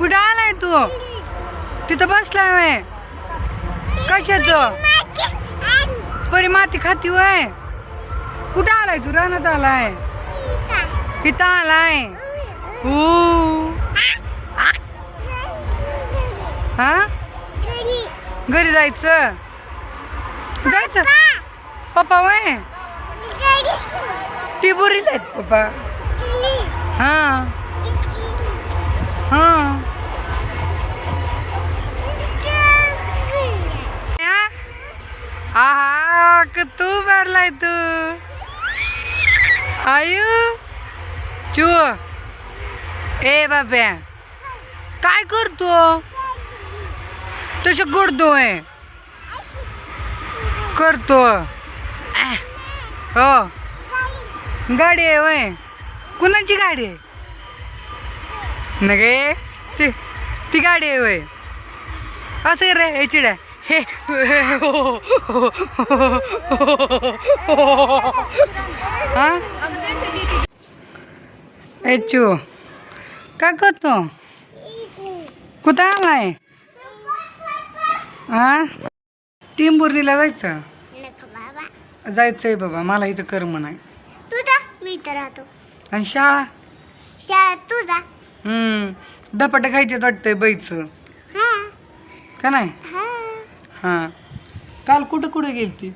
कुठं आलाय तू? तिथं बसलाय वय कशाचं? परी माती खाती वय कुठं आलाय तू? रानात आलाय. इथं आलाय. हो हा? घरी जायचं? जायचं? पप्पा वय टिबुरीला आहेत पप्पा. हा. हा आहा क तू भरलाय तू आयु चू. ए बाब्या. काय करतो? तसं करतोय करतो. हो. गाडी आहे वय कुणाची गाडी आहे? नगे ती ती गाडी आहे वय असं रे हे चिड्या. हे हा ए चू काय करतो? कुठं आलाय? हा टिंबुर्लीला जायचं? जायचंय बाबा मला इथं कर्म नाही. तुझा मी इथं राहतो. आणि शाळा? शाळेत तुझा हम्म धपाटे खायचे वाटतंय बाईचं. हा. का नाही? हा. काल कुठं कुठं गेली ती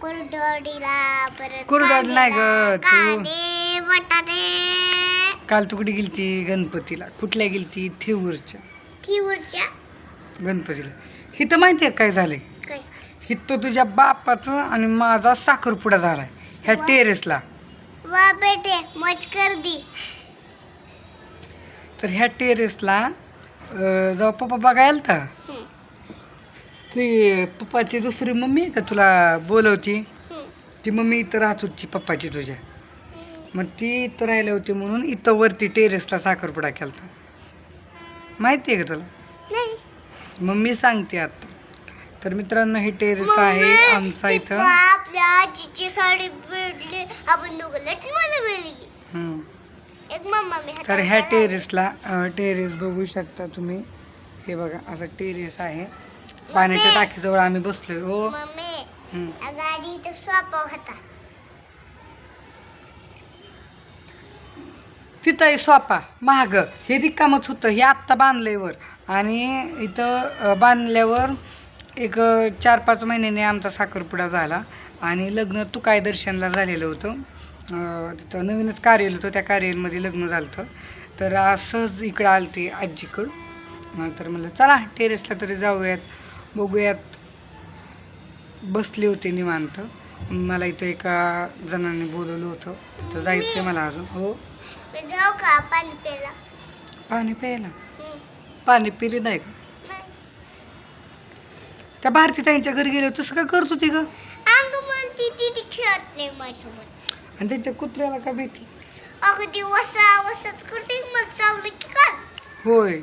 कुरडोडीला परत कुरडोडी नाही ग, तू- कांदे बटाटे. काल तू कुठे गेली ती गणपतीला. कुठल्या गेली ती थेऊरच्या किवरच्या गणपतीला. हिथं माहिती आहे काय झालंय? काय? हिथं तुझ्या बापाचं आणि माझा साखरपुडा झालाय. ह्या टेरेसला. वा बेटे मच कर दी तर ह्या टेरेसला अं, जेव्हा पप्पा बघायला तर. ती पप्पाची दुसरी मम्मी आहे का तुला बोलवती? ती मम्मी इथं राहत होती पप्पाची तुझ्या. मग ती इथं राहिली होती म्हणून इथं वरती टेरेसला साखरपुडा केलता. माहिती आहे का तुला? नाही. मग मी सांगते आता. तर मित्रांनो हे टेरेस आहे मम्मी, आमचा इथं. आपल्या आजीची साडी भेटली आपण दोघं. एक मम्मा मी तर ह्या. टेरेसला टेरेस बघू शकता तुम्ही. हे बघा असं टेरेस आहे. पाण्याच्या टाकीजवळ आम्ही बसलोय हो. मम्मी हम्म. या गाडी इथं स्वापा होता. तिथं आहे सोपा महाग हे रिकामच होतं हे आत्ता बांधलंय वर आणि इथं अं, बांधल्यावर एक अं, चार पाच महिन्याने आमचा साखरपुडा झाला. आणि लग्न तू काय दर्शनला झालेलं होतं. अं, तिथं नवीनच कार्याल होतं त्या कार्यालमध्ये लग्न झालं होतं तर असंच इकडं आलं ते आजीकडं. अं, तर म्हणलं चला टेरेसला तरी जाऊयात. बघूयात. बसले होते निवांत. मला इथं एका जणांनी बोलवलं होतं. तर जायचं मला अजून. हो. का? पाणी प्यायला. पाणी प्यायला. पाणी पिले नाही का. त्या भारती ताईंच्या घरी गेलो तसं काय करत होती ग? खेळत नाही माझ्यासोबत. आणि त्यांच्या कुत्र्याला का भीती? अगं ती वसा वसत करते. मग चावलं की काय? होय.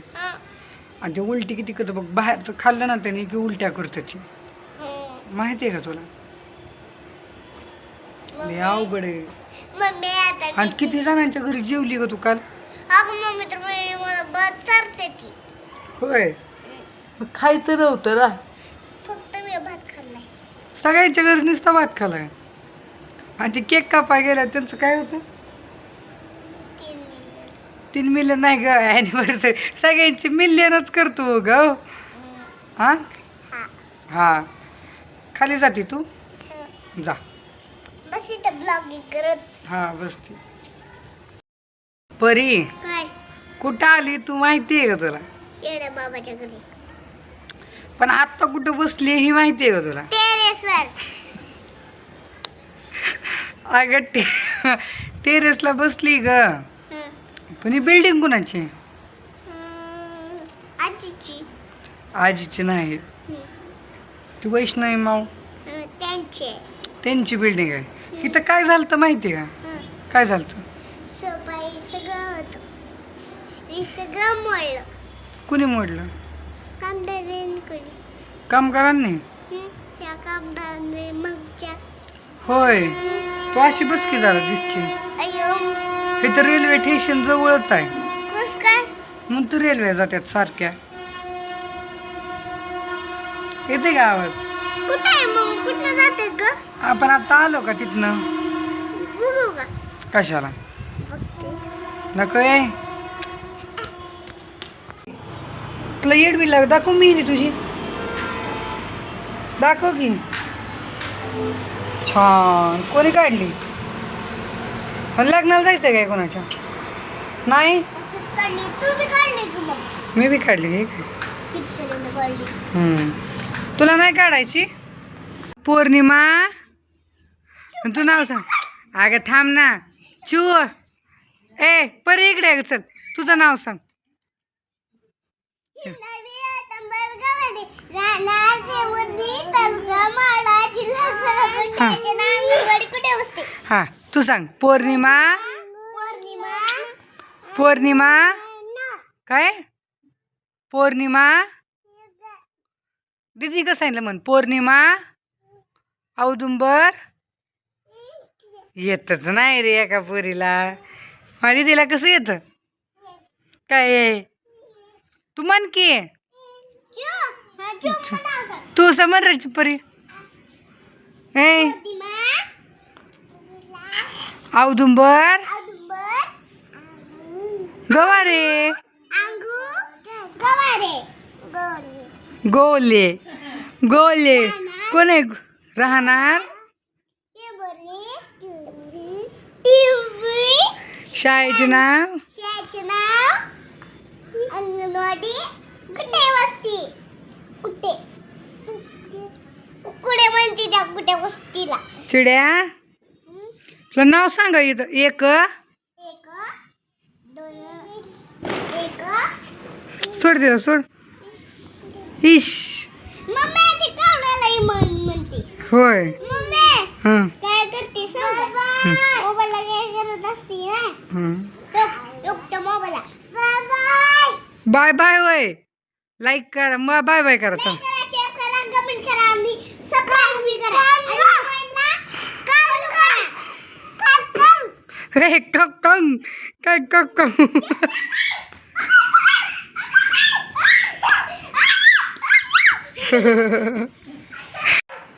आणि ते उलटी किती करतं बघ बाहेरचं खाल्लं ना त्याने की उलट्या करत त्याची. हं. माहिती आहे का तुला? लय अवघड आहे. आणि किती जणांच्या घरी जेवली ग तू काल? होय. मग खायचं नव्हतं ना. फक्त मी भात खाल्लाय सगळ्यांच्या घरी नुसता भात खालाय आणि ते केक कापाय गेल्या त्यांचं काय होतं? तीन मिलियन नाही ग ॲनिव्हर्सरी सगळ्यांची मिलियनच करतो ग. हां? हा. हा. खाली जाते तू. जा. बस इथं ब्लॉगिंग करत. हा बसते परी काय? कुठं आली तू माहिती आहे का तुला? येड्या बाबाच्या घरी. पण आत्ता कुठं बसली ही माहिती आहे का तुला? टेरेसवर. अगं टे टेरेसला बसली ग. पण ही बिल्डिंग कुणाची? आहे? आजीची. आजीची नाही. ती वैष्णवी माऊ. त्यांचे त्यांची बिल्डिंग आहे. इथं काय झालं तर माहिती आहे का. काय झालं तर सफाई सगळं होतं. सगळं मोडलं. कुणी मोडलं? कामदारांनी कधी कामगारांनी? त्या कामदारांनी मागच्या होय. तू अशी बस की झाला दिसते. अयो हे तर रेल्वे स्टेशन जवळच आहे. कस काय? मग तू रेल्वे जात्यात सारख्या. येते का आवाज? कुठे आहे मग? कुठनं जाते ग? आपण आता आलो का तिथनं? बघू का? कशाला? बघते. नको ये तुला येड बी लाग दाखव मी ती तुझी. दाखव की. छान. कोणी काढली? लग्नाला जायचं काय कोणाच्या? नाही? मी बी काढली. तुला नाही काढायची? पौर्णिमा? तू नाव सांग. अगं थांब ना. चू. ए परी इकडे चल. तुझं नाव सांग. हा. तू सांग पौर्णिमा? पौर्णिमा? काय? पौर्णिमा? दीदी कसं सांगितलं म्हण पौर्णिमा? औदुंबर? येतच नाही रे एका पोरीला. माझ्या दिदीला कसं येतं? काय? तू म्हण की. तू समोरची परी. ए. औदुंबर गवारे. गोले. गोले. कोण आहे? राहणार. शाळेचे नाव? अंगणवाडी. कुठे वस्ती? कुठे? कुठे म्हणते त्या कुठे वस्तीला? चिड्या? तुला नाव सांगा इथं. एक? एक दोन एक. सोड तिला सोड. इश. होय. हं. हं. Bye bye. होय. लाईक करा. मग बाय बाय करा. चल करा शेअर करा कमेंट करा आणि सबस्क्राईब बी करा आणि मोबाईलला चालू करा कर कर हे कक्कंग काय कक्कंग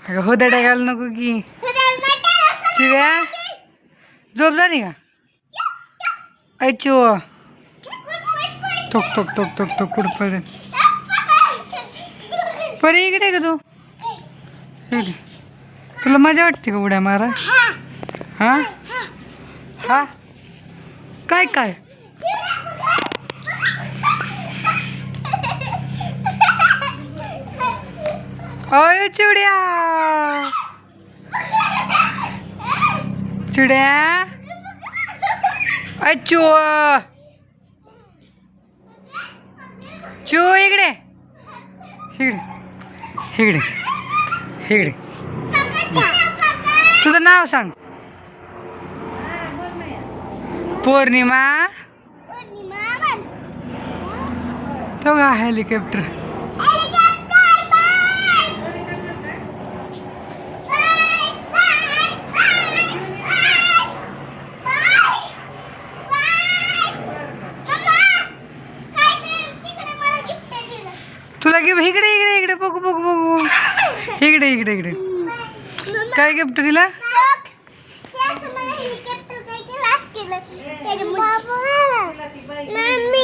अगं हो दड्या घाल नको की. चिव्या झोप झाली का? ऐचो थोक थोक थोक थोक टोक कुरपड परी इकडे का तू? तुला मजा वाटते का उड्या मारा हा? हा? काय काय? अय चिड्या चिड्या अच्छो चो इकडे! इकडे इकडे इकडे. तुझं नाव सांग. पौर्णिमा? तो का हेलिकॉप्टर? तुला गिफ्ट इकडे इकडे इकडे बघू बघू बघू. इकडे इकडे इकडे. काय गिफ्ट दिला? mami.